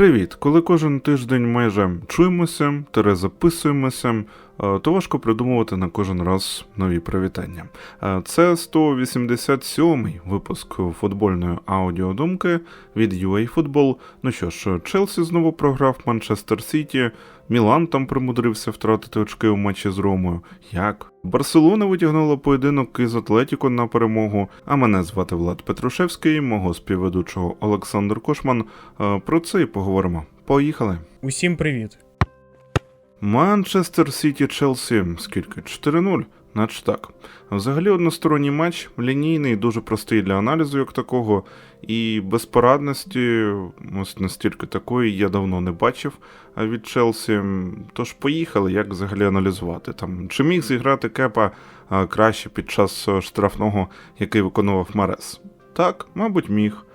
Привіт! Коли кожен тиждень майже чуємося, тере записуємося, то важко придумувати на кожен раз нові привітання. Е, Це 187-й випуск футбольної аудіодумки від UA Football. Ну що ж, Челсі знову програв Манчестер Сіті, Мілан там примудрився втратити очки у матчі з Ромою. Як? Барселона витягнула поєдинок із Атлетіко на перемогу. А мене звати Влад Петрушевський, мого співведучого Олександр Кошман. Е, Про це і поговоримо. Поїхали. Усім привіт. Манчестер Сіті Челсі. Скільки? 4-0? Наче так. Взагалі односторонній матч, лінійний, дуже простий для аналізу, як такого, і безпорадності, ось настільки такої, я давно не бачив від Челсі. Тож поїхали, як взагалі аналізувати. Там, чи міг зіграти Кепа краще під час штрафного, який виконував Марес? Так, мабуть, міг.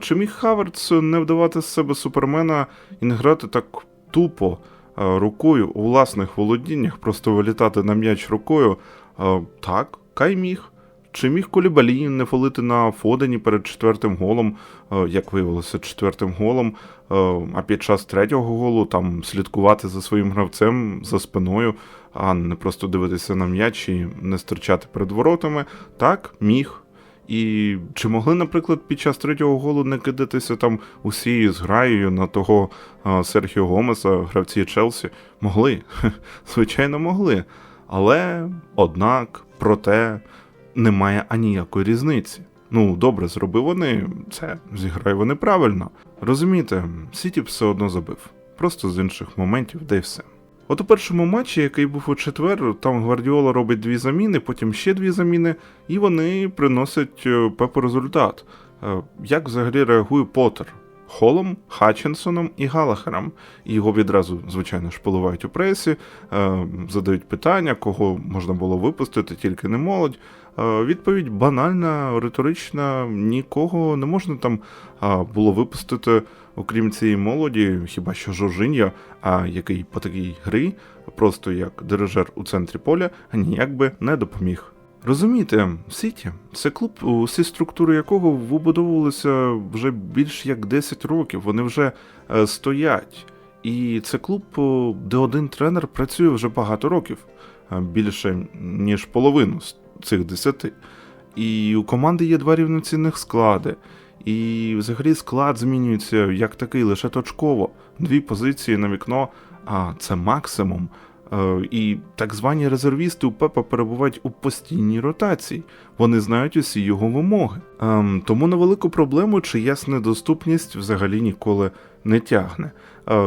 Чи міг Хаверц не вдавати з себе супермена і не грати так тупо? Е, рукою у власних володіннях, просто вилітати на м'яч рукою. Е, Так, Кай міг. Чи міг Колібалі не фолити на Фодені перед четвертим голом, е, як виявилося, четвертим голом, а під час третього голу там слідкувати за своїм гравцем за спиною, а не просто дивитися на м'яч і не стирчати перед воротами? Так, міг. І чи могли, наприклад, під час третього голу не кидатися там усією зграєю на того Серхіо Гомеса, гравці Челсі? Могли, звичайно, могли. Але, однак, проте, немає аніякої різниці. Ну, добре, зробив вони це, зіграє вони правильно. Розумієте, Сіті все одно забив. Просто з інших моментів, де й все. От у першому матчі, який був у четвер, там Гвардіола робить дві заміни, потім ще дві заміни, і вони приносять е, Пепу результат. Е, Як взагалі реагує Поттер? Холом, Хатчинсоном і Галахером. Його відразу, звичайно ж, поливають у пресі, е, задають питання, кого можна було випустити, тільки не молодь. Е, Відповідь банальна, риторична, нікого не можна там було випустити, окрім цієї молоді, хіба що Жоржинья, а який по такій грі, просто як дирижер у центрі поля, ніяк би не допоміг. Розумієте, Сіті це клуб, усі структури якого вибудовувалися вже більш як 10 років. Вони вже е, стоять. І це клуб, де один тренер працює вже багато років, е, більше ніж половину цих 10. І у команди є два рівноцінних склади. І взагалі склад змінюється як такий лише точково. Дві позиції на вікно, а це максимум. Е, І так звані резервісти у Пепа перебувають у постійній ротації. Вони знають усі його вимоги. Ем, Тому на велику проблему чиясь недоступність взагалі ніколи не тягне.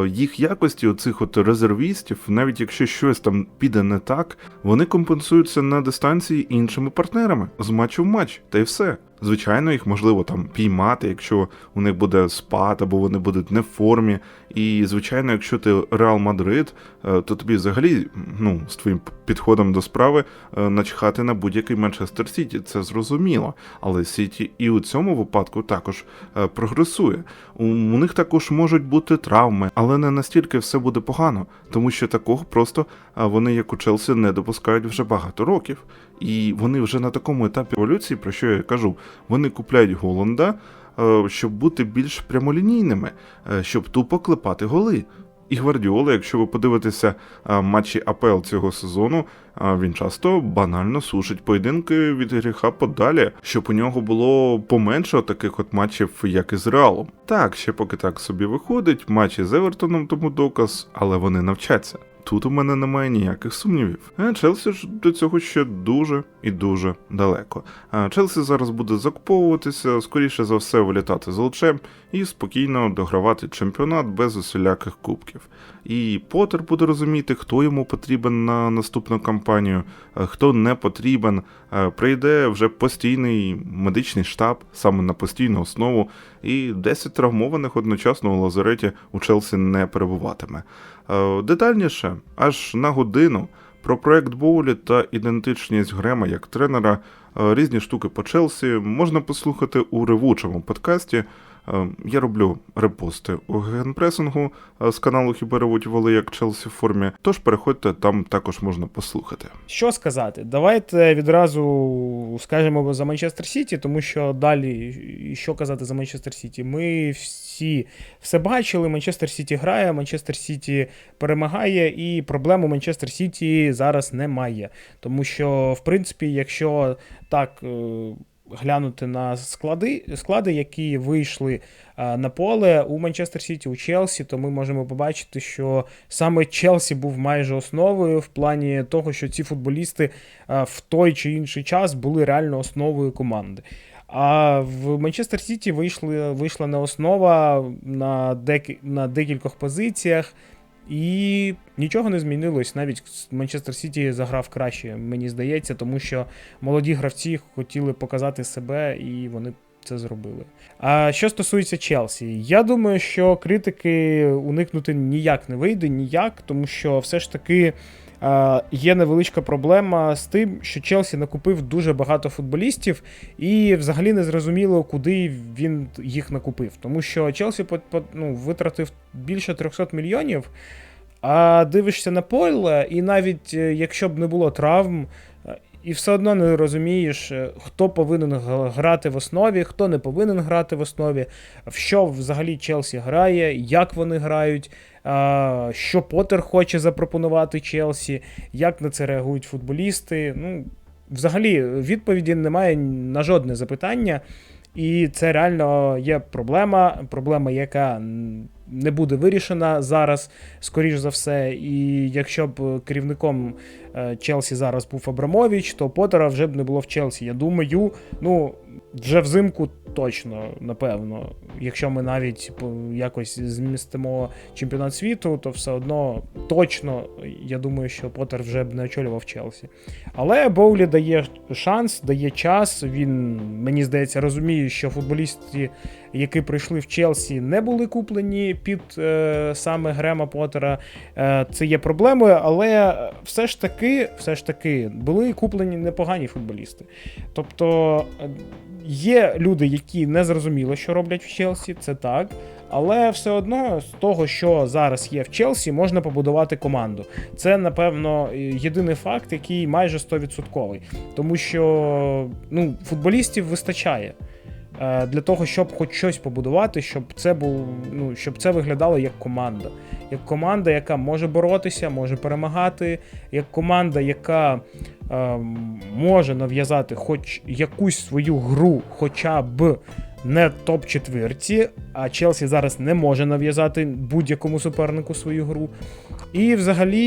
Їх якості, оцих от резервістів, навіть якщо щось там піде не так, вони компенсуються на дистанції іншими партнерами з матчу в матч, та й все. Звичайно, їх можливо там піймати, якщо у них буде спад або вони будуть не в формі. І звичайно, якщо ти Реал Мадрид, е, то тобі взагалі ну, з твоїм підходом до справи е, начхати на будь-який Манчестер Сіті. Це зрозуміло. Але Сіті і у цьому випадку також е, прогресує. У, них також можуть бути травми, але не настільки все буде погано, тому що такого просто вони, як у Челсі, не допускають вже багато років. І вони вже на такому етапі еволюції, про що я кажу, вони купляють Голланда, щоб бути більш прямолінійними, е, щоб тупо клепати голи. І Гвардіола, якщо ви подивитеся е, матчі АПЛ цього сезону, е, він часто банально сушить поєдинки від гріха подалі, щоб у нього було поменше таких от матчів, як і з Реалом. Так, ще поки так собі виходить, матчі з Евертоном тому доказ, але вони навчаться. Тут у мене немає ніяких сумнівів. А Челсі ж до цього ще дуже і дуже далеко. А Челсі зараз буде закуповуватися, скоріше за все, вилітати з лучем і спокійно догравати чемпіонат без усіляких кубків. І Поттер буде розуміти, хто йому потрібен на наступну кампанію, хто не потрібен. Е, Прийде вже постійний медичний штаб саме на постійну основу, і 10 травмованих одночасно у лазареті у Челсі не перебуватиме. Е, Детальніше, аж на годину, про проект Боулі та ідентичність Грема як тренера, е, різні штуки по Челсі можна послухати у ревучому подкасті. Е, Я роблю репости у генпресингу е, з каналу Хіберовуть Воли як Челсі в формі. Тож переходьте, там також можна послухати. Що сказати? Давайте відразу скажемо за Манчестер Сіті, тому що далі що казати за Манчестер Сіті? Ми всі все бачили. Манчестер Сіті грає, Манчестер Сіті перемагає, і проблем у Манчестер Сіті зараз немає. Тому що, в принципі, якщо так. Глянути на склади, склади, які вийшли е, на поле у Манчестер Сіті, у Челсі, то ми можемо побачити, що саме Челсі був майже основою в плані того, що ці футболісти е, в той чи інший час були реально основою команди. А в Манчестер Сіті вийшли, вийшла не основа на, деки, на декількох позиціях, і нічого не змінилось. Навіть Манчестер Сіті заграв краще, мені здається, тому що молоді гравці хотіли показати себе, і вони це зробили. А що стосується Челсі, я думаю, що критики уникнути ніяк не вийде, ніяк, тому що все ж таки. Е, Є невеличка проблема з тим, що Челсі накупив дуже багато футболістів, і взагалі не зрозуміло, куди він їх накупив. Тому що Челсі ну, витратив більше 300 мільйонів, а дивишся на поле, і навіть е, якщо б не було травм, і все одно не розумієш, е, хто повинен грати в основі, хто не повинен грати в основі, в що взагалі Челсі грає, як вони грають, що Поттер хоче запропонувати Челсі, як на це реагують футболісти. Ну, взагалі, відповіді немає на жодне запитання. І це реально є проблема, проблема, яка не буде вирішена зараз, скоріш за все. І якщо б керівником Челсі зараз був Абрамович, то Поттера вже б не було в Челсі. Я думаю, ну вже взимку точно, напевно. Якщо ми навіть якось змістимо чемпіонат світу, то все одно точно я думаю, що Поттер вже б не очолював Челсі. Але Боулі дає шанс, дає час. Він, мені здається, розуміє, що футболісти, які прийшли в Челсі, не були куплені під е, саме Грема Поттера. Е, це є проблемою, але все ж таки, все ж таки, були куплені непогані футболісти. Тобто е, є люди, які не зрозуміли, що роблять в Челсі, це так. Але все одно з того, що зараз є в Челсі, можна побудувати команду. Це, напевно, єдиний факт, який майже 100%. Тому що ну, футболістів вистачає е, для того, щоб хоч щось побудувати, щоб це був, ну, щоб це виглядало як команда. Як команда, яка може боротися, може перемагати, як команда, яка е, може нав'язати хоч якусь свою гру, хоча б не топ-четвірці, а Челсі зараз не може нав'язати будь-якому супернику свою гру. І взагалі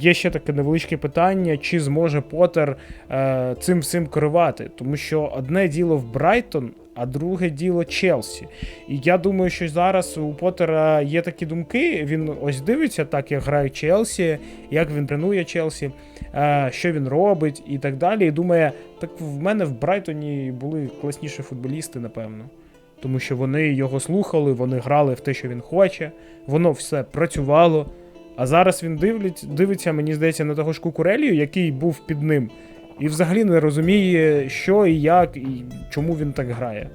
є ще таке невеличке питання, чи зможе Поттер е, цим всім керувати. Тому що одне діло в Брайтон, а друге діло Челсі. І я думаю, що зараз у Поттера є такі думки. Він ось дивиться, так як грає Челсі, як він тренує Челсі, е, що він робить і так далі. І думає, так в мене в Брайтоні були класніші футболісти, напевно. Тому що вони його слухали, вони грали в те, що він хоче, воно все працювало. А зараз він дивлять, дивиться, мені здається, на того ж Кукурелію, який був під ним, і взагалі не розуміє, що і як, і чому він так грає.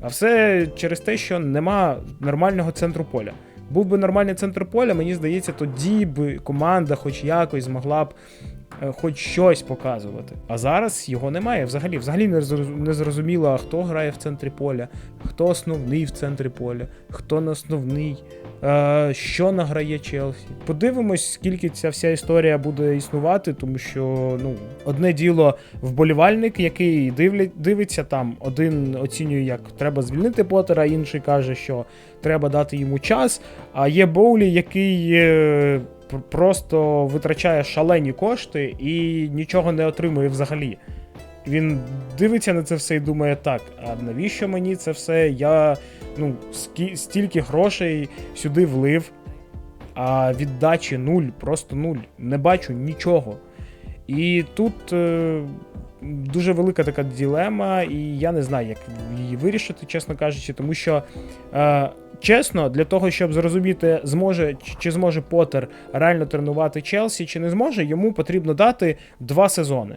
А все через те, що нема нормального центру поля. Був би нормальний центр поля, мені здається, тоді б команда хоч якось змогла б хоч щось показувати. А зараз його немає. Взагалі, взагалі не зрозуміло, хто грає в центрі поля, хто основний в центрі поля, хто не основний, е, що награє Челсі. Подивимось, скільки ця вся історія буде існувати, тому що ну, одне діло вболівальник, який дивиться там, один оцінює, як треба звільнити Поттера, інший каже, що треба дати йому час. А є Боулі, який е, просто витрачає шалені кошти і нічого не отримує взагалі. Він дивиться на це все і думає: так, а навіщо мені це все? Я ну, стільки грошей сюди влив, а віддачі нуль, просто нуль. Не бачу нічого. І тут е, дуже велика така ділема, і я не знаю, як її вирішити, чесно кажучи, тому що. Е, Чесно, для того, щоб зрозуміти, зможе чи- зможе Поттер реально тренувати Челсі, чи не зможе, йому потрібно дати два сезони.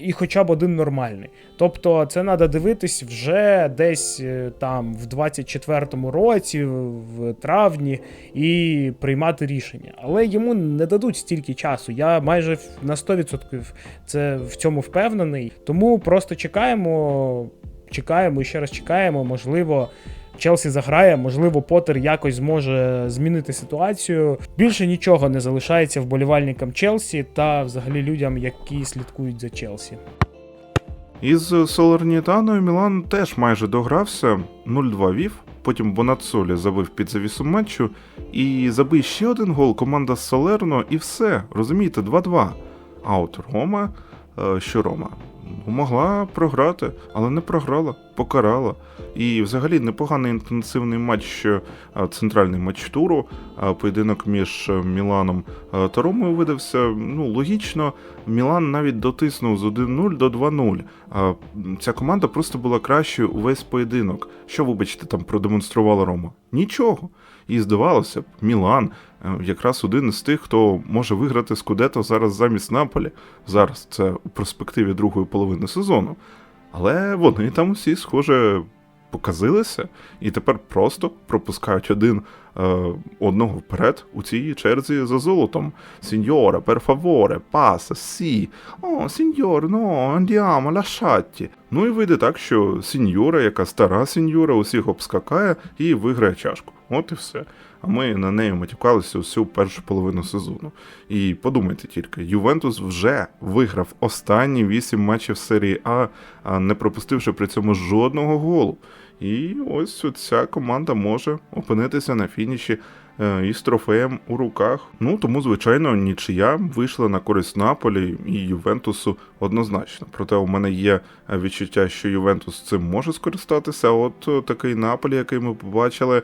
і хоча б один нормальний. Тобто, це треба дивитись вже десь е, там в 24-му році, в травні, і приймати рішення. Але йому не дадуть стільки часу. Я майже на 100% це в цьому впевнений. Тому просто чекаємо, чекаємо і ще раз чекаємо. Можливо, Челсі заграє, можливо, Поттер якось зможе змінити ситуацію. Більше нічого не залишається вболівальникам Челсі та взагалі людям, які слідкують за Челсі. Із Солернітаною Мілан теж майже догрався, 0-2 вів. Потім Бонацолі забив під завісу матчу, і забив ще один гол команда з і все. Розумієте, 2-2. А от Рома, е, що Рома? Могла програти, але не програла, покарала. І взагалі непоганий інтенсивний матч, центральний матч туру, поєдинок між е, Міланом е, та Ромою видався. Ну, логічно, Мілан навіть дотиснув з 1-0 до 2-0. Ця команда просто була кращою увесь поєдинок. Що, вибачте, там продемонструвала Рома? Нічого. І здавалося б, Мілан якраз один із тих, хто може виграти Скудето зараз замість Наполі. Зараз це у перспективі другої половини сезону. Але вони там усі, схоже, показилися і тепер просто пропускають один е, одного вперед у цій черзі за золотом. Сіньоре, favore, passa, сі. О, сіньор, ну, andiamo, lasciati. Ну і вийде так, що сіньора, яка стара сіньора, усіх обскакає і виграє чашку. От і все. А ми на неї матюкалися усю першу половину сезону. І подумайте тільки, Ювентус вже виграв останні вісім матчів серії а не пропустивши при цьому жодного голу. І ось ця команда може опинитися на фініші е, із трофеєм у руках. Ну тому, звичайно, нічия вийшла на користь Наполі і Ювентусу однозначно. Проте у мене є відчуття, що Ювентус цим може скористатися. От е, такий Наполі, який ми побачили е,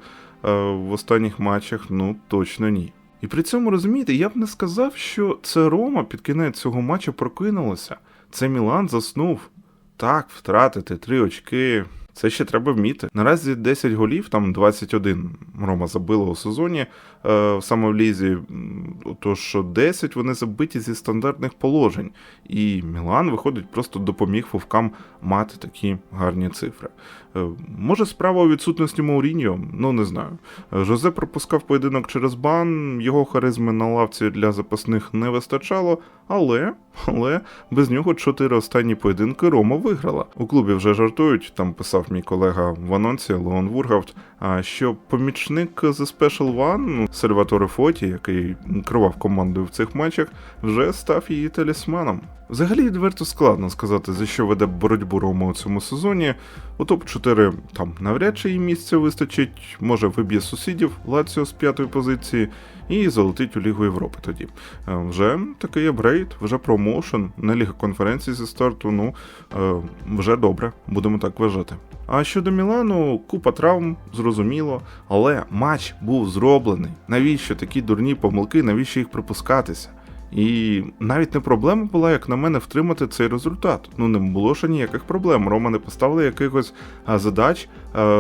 в останніх матчах, ну точно ні. І при цьому розумієте, я б не сказав, що це Рома під кінець цього матчу прокинулася. Це Мілан заснув. Так, втратити три очки. Це ще треба вміти. Наразі 10 голів, там 21 Рома забила у сезоні в лізі. М, Тож 10 вони забиті зі стандартних положень. І Мілан виходить, просто допоміг вовкам мати такі гарні цифри. Е, може, справа у відсутності Мауріньо? Ну не знаю. Е, Жозе пропускав поєдинок через бан, його харизми на лавці для запасних не вистачало, але, але без нього чотири останні поєдинки Рома виграла. У клубі вже жартують, там писав мій колега в анонсі Леон Вургавт, що помічник The Special One Сальваторе Фоті, який керував командою в цих матчах, вже став її талісманом. Взагалі відверто складно сказати, за що веде боротьбу Рома у цьому сезоні. У топ-4 там навряд чи їй місця вистачить, може виб'є сусідів Лаціо з п'ятої позиції і залетить у Лігу Європи тоді. Е, Вже такий апгрейд, вже промоушен, не Ліга конференції зі старту, ну е, вже добре, будемо так вважати. А щодо Мілану, купа травм, зрозуміло, але матч був зроблений. Навіщо такі дурні помилки, навіщо їх припускатися? І навіть не проблема була, як на мене, втримати цей результат. Ну не було ще ніяких проблем. Рома не поставили якихось задач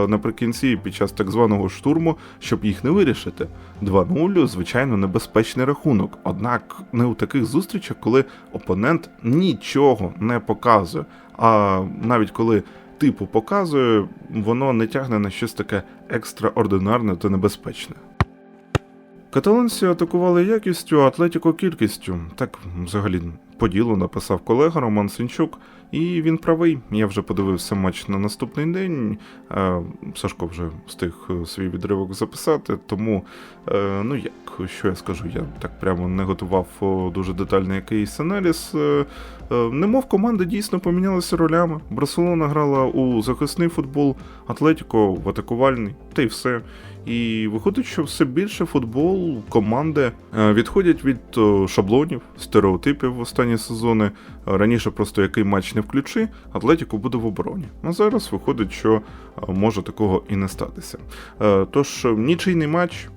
наприкінці під час так званого штурму, щоб їх не вирішити. 2-0, звичайно, небезпечний рахунок. Однак не у таких зустрічах, коли опонент нічого не показує. А навіть коли типу показує, воно не тягне на щось таке екстраординарне та небезпечне. Каталонці атакували якістю, а Атлетіко кількістю. Так взагалі по ділу написав колега Роман Сінчук, і він правий. Я вже подивився матч на наступний день. Е, Сашко вже встиг е, свій відривок записати, тому е, ну як що я скажу, я так прямо не готував дуже детальний якийсь аналіз. Немов команди дійсно помінялися ролями. Барселона грала у захисний футбол, Атлетіко в атакувальний, та й все. І виходить, що все більше футбол команди е, відходять від е, шаблонів, стереотипів в останні сезони. Раніше просто який матч не включи, Атлетіко буде в обороні. А зараз виходить, що е, може такого і не статися. Е, Тож е, нічийний матч,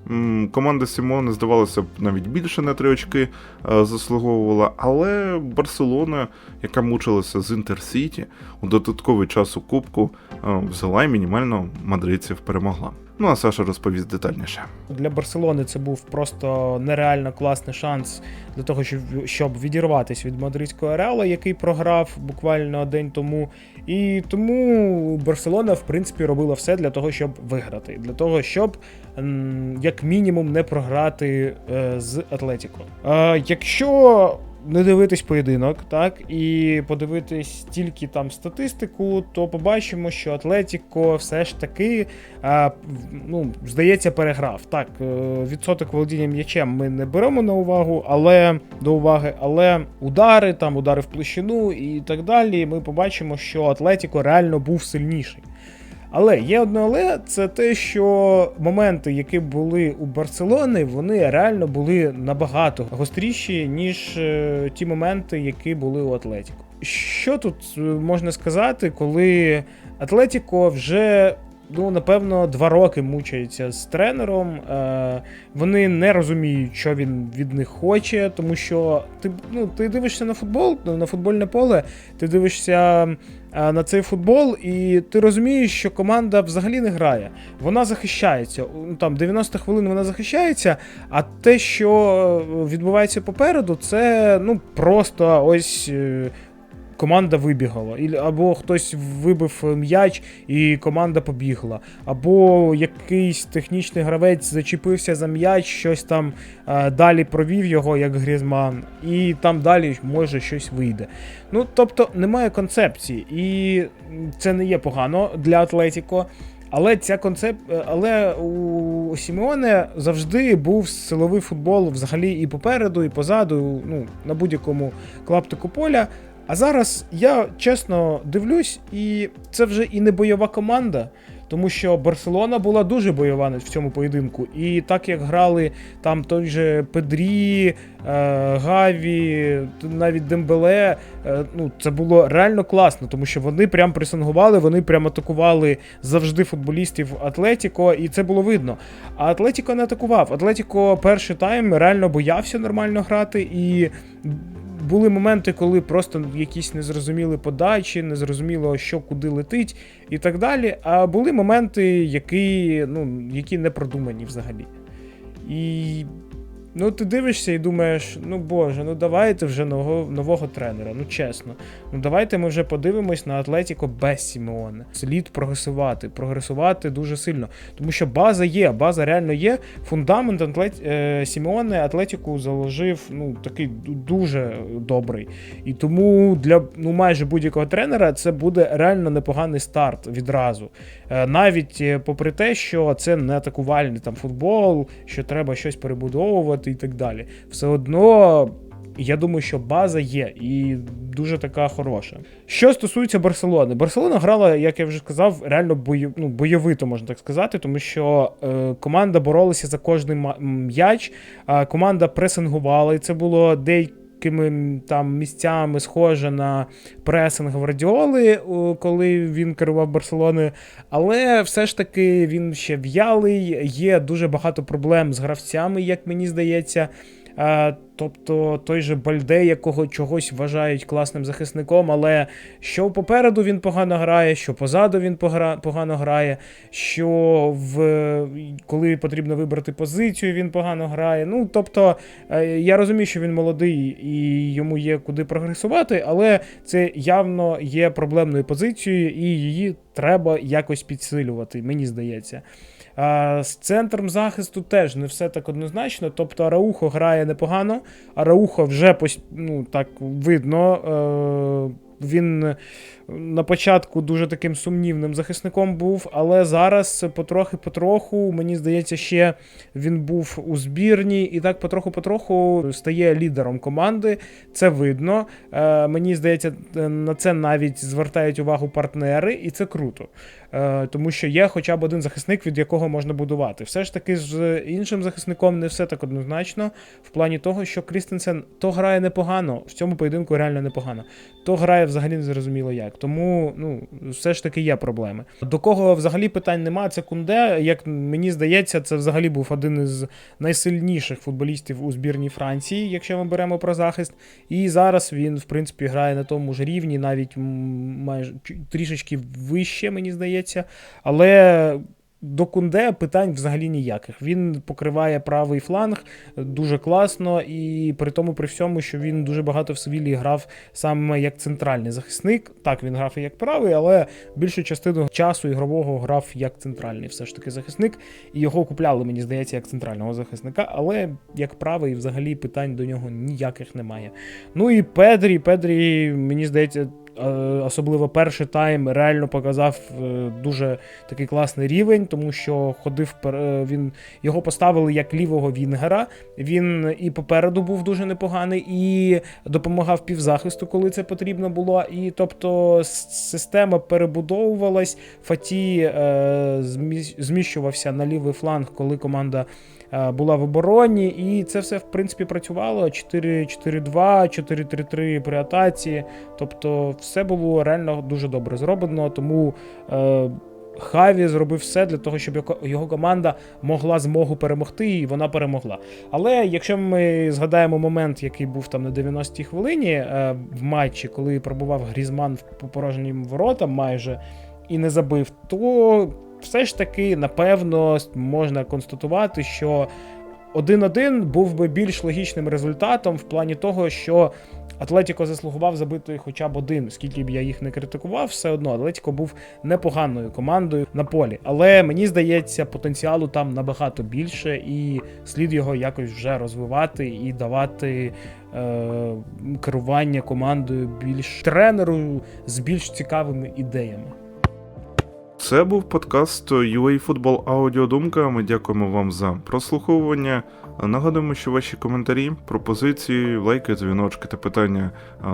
Команда Сімони, здавалося б, навіть більше на три очки е, заслуговувала, але Барселона, яка мучилася з Інтерсіті, у додатковий час у Кубку е, взяла і мінімально мадридців перемогла. Ну а Саша розповість детальніше. Для Барселони це був просто нереально класний шанс для того, щоб, відірватися від мадридського реала, який програв буквально день тому. І тому Барселона, в принципі, робила все для того, щоб виграти, для того, щоб як мінімум не програти е, з Атлетіко. Е, якщо не дивитись поєдинок, так і подивитись тільки там статистику, то побачимо, що Атлетіко все ж таки а, ну, здається, переграв. Так, е, відсоток володіння м'ячем ми не беремо на увагу, але до уваги, але удари, там удари в площину і так далі. Ми побачимо, що Атлетіко реально був сильніший. Але є одне але це те, що моменти, які були у Барселони, вони реально були набагато гостріші, ніж е, ті моменти, які були у Атлетіко. Що тут е, можна сказати, коли Атлетіко вже ну, напевно, два роки мучається з тренером. Е, вони не розуміють, що він від них хоче, тому що ти, ну, ти дивишся на футбол, на футбольне поле, ти дивишся на цей футбол, і ти розумієш, що команда взагалі не грає. Вона захищається. Ну, Там 90 хвилин вона захищається, а те, що відбувається попереду, це ну, просто ось. Е, Команда вибігала, або хтось вибив м'яч і команда побігла, або якийсь технічний гравець зачепився за м'яч, щось там е, далі провів його, як Грізман, і там далі може щось вийде. Ну тобто немає концепції, і це не є погано для Атлетіко. Але ця концеп... але у Сімеоне завжди був силовий футбол взагалі і попереду, і позаду, ну на будь-якому клаптику поля. А зараз я чесно дивлюсь, і це вже і не бойова команда, тому що Барселона була дуже бойова в цьому поєдинку. І так як грали там той же Педрі, е, Гаві, навіть Дембеле, е, ну це було реально класно, тому що вони прям пресингували, вони прям атакували завжди футболістів Атлетіко, і це було видно. А Атлетіко не атакував. Атлетіко перший тайм реально боявся нормально грати і були моменти, коли просто якісь незрозуміли подачі, незрозуміло, що куди летить, і так далі. А були моменти, які, ну, які не продумані взагалі. І ну, ти дивишся і думаєш, ну боже, ну давайте вже нового, нового тренера, ну чесно. Ну давайте ми вже подивимось на Атлетіко без Сімеоне. Слід прогресувати, прогресувати дуже сильно. Тому що база є, база реально є. Фундамент Атлет... е, Сімеоне Атлетіку заложив ну, такий дуже добрий. І тому для ну, майже будь-якого тренера це буде реально непоганий старт відразу. Е, навіть е, попри те, що це не атакувальний там футбол, що треба щось перебудовувати і так далі. Все одно. Я думаю, що база є і дуже така хороша. Що стосується Барселони, Барселона грала, як я вже сказав, реально бою, ну, бойовито, можна так сказати, тому що е, команда боролася за кожний м'яч, а команда пресингувала, і це було деякими там місцями схоже на пресинг Гвардіоли, коли він керував Барселоною. Але все ж таки він ще в'ялий, є дуже багато проблем з гравцями, як мені здається. А, тобто той же Бальде, якого чогось вважають класним захисником, але що попереду він погано грає, що позаду він погано грає, що в... коли потрібно вибрати позицію, він погано грає. Ну, тобто, е, я розумію, що він молодий і йому є куди прогресувати, але це явно є проблемною позицією, і її треба якось підсилювати, мені здається. З центром захисту теж не все так однозначно. Тобто Араухо грає непогано. Араухо вже ну, так видно. Е... Він на початку дуже таким сумнівним захисником був, але зараз потрохи-потроху, мені здається, ще він був у збірні, і так потроху-потроху стає лідером команди. Це видно. Е, мені здається, на це навіть звертають увагу партнери, і це круто. Е, тому що є хоча б один захисник, від якого можна будувати. Все ж таки, з іншим захисником не все так однозначно, в плані того, що Крістенсен то грає непогано, в цьому поєдинку реально непогано, то грає взагалі не зрозуміло як. Тому ну, все ж таки є проблеми. До кого взагалі питань немає, це Кунде. Як мені здається, це взагалі був один із найсильніших футболістів у збірній Франції, якщо ми беремо про захист. І зараз він, в принципі, грає на тому ж рівні, навіть майже трішечки вище, мені здається. Але до Кунде питань взагалі ніяких. Він покриває правий фланг дуже класно, і при тому, при всьому, що він дуже багато в Севілі грав саме як центральний захисник. Так, він грав і як правий, але більшу частину часу ігрового грав як центральний все ж таки захисник. І його купляли, мені здається, як центрального захисника, але як правий, взагалі питань до нього ніяких немає. Ну і Педрі, Педрі, мені здається. Е, Особливо перший тайм реально показав е, дуже такий класний рівень, тому що ходив е, він його поставили як лівого вінгера. Він і попереду був дуже непоганий, і допомагав півзахисту, коли це потрібно було. І тобто система перебудовувалась. Фаті зміщувався на лівий фланг, коли команда. Е, Була в обороні, і це все в принципі працювало. 4-4-2, 4-3-3 при атаці. Тобто, все було реально дуже добре зроблено. Тому е, Хаві зробив все для того, щоб його- команда могла змогу перемогти, і вона перемогла. Але якщо ми згадаємо момент, який був там на 90-й хвилині е, в матчі, коли пробував Грізман по порожнім воротам майже і не забив, то все ж таки, напевно, можна констатувати, що 1-1 був би більш логічним результатом в плані того, що Атлетіко заслугував забити хоча б один, скільки б я їх не критикував, все одно Атлетіко був непоганою командою на полі. Але мені здається, потенціалу там набагато більше, і слід його якось вже розвивати і давати е, керування командою більш тренеру з більш цікавими ідеями. Це був подкаст UA Football Аудіодумка. Ми дякуємо вам за прослуховування. Нагадуємо, що ваші коментарі, пропозиції, лайки, дзвіночки та питання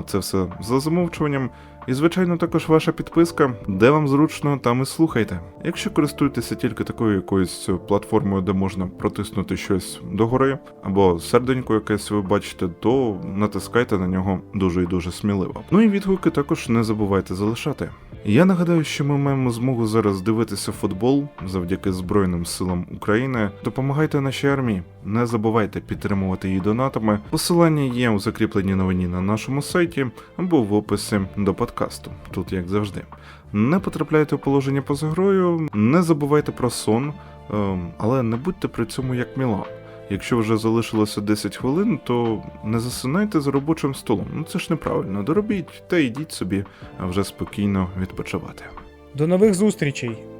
це все за замовчуванням. І, звичайно, також ваша підписка, де вам зручно, там і слухайте. Якщо користуєтеся тільки такою якоюсь платформою, де можна протиснути щось догори, або серденько якесь ви бачите, то натискайте на нього дуже і дуже сміливо. Ну і відгуки також не забувайте залишати. Я нагадаю, що ми маємо змогу зараз дивитися футбол завдяки Збройним силам України. Допомагайте нашій армії. Не забувайте підтримувати її донатами. Посилання є у закріпленій новині на нашому сайті або в описі до подкасту. Тут як завжди. Не потрапляйте у положення поза грою, не забувайте про сон, ем, але не будьте при цьому як міла. Якщо вже залишилося 10 хвилин, то не засинайте за робочим столом. Ну це ж неправильно. Доробіть та йдіть собі вже спокійно відпочивати. До нових зустрічей!